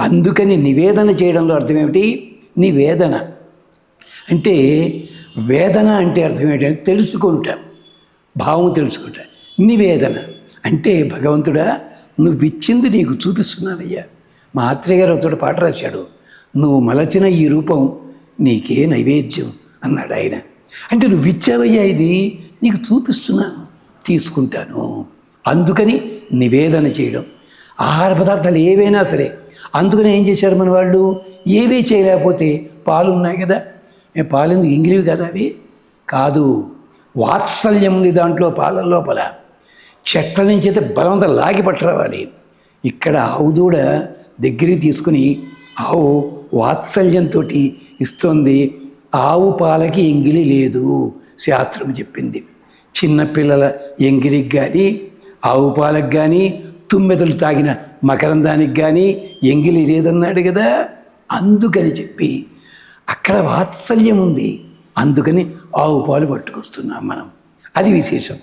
అందుకని నివేదన చేయడంలో అర్థం ఏమిటి నివేదన. అంటే వేదన అంటే అర్థం ఏంటంటే తెలుసుకుంటా. భావం తెలుసుకుంటా. నివేదన. అంటే భగవంతుడా నువ్వు ఇచ్చింది నీకు చూపిస్తున్నానయ్యా. మా ఆత్రేయ గారు ఒకచోట పాట రాశాడు. నువ్వు మలచిన ఈ రూపం నీకే నైవేద్యం అన్నాడు ఆయన. అంటే నువ్వు ఇచ్చావయ్యా ఇది నీకు చూపిస్తున్నాను తీసుకుంటాను. అందుకని నివేదన చేయడం. ఆహార పదార్థాలు ఏవైనా సరే. అందుకనే ఏం చేశారు మన వాళ్ళు? ఏవీ చేయలేకపోతే పాలు ఉన్నాయి కదా. మేము పాలు ఎందుకు ఇంగిలివి కదా అవి? కాదు వాత్సల్యం ఉంది దాంట్లో పాల లోపల. చెట్ల నుంచి అయితే బలవంతం లాగి పట్టరావాలి. ఇక్కడ ఆవు దూడ దగ్గరికి తీసుకుని ఆవు వాత్సల్యంతో ఇస్తుంది. ఆవు పాలకి ఎంగిలి లేదు శాస్త్రం చెప్పింది. చిన్నపిల్లల ఎంగిలికి కానీ ఆవు పాలకు కానీ తుమ్మెదలు తాగిన మకరందానికి కానీ ఎంగిలి లేదన్నాడు కదా అందుకని చెప్పి అక్కడ వాత్సల్యం ఉంది. అందుకని ఆవు పాలు పట్టుకొస్తున్నాం మనం. అది విశేషం.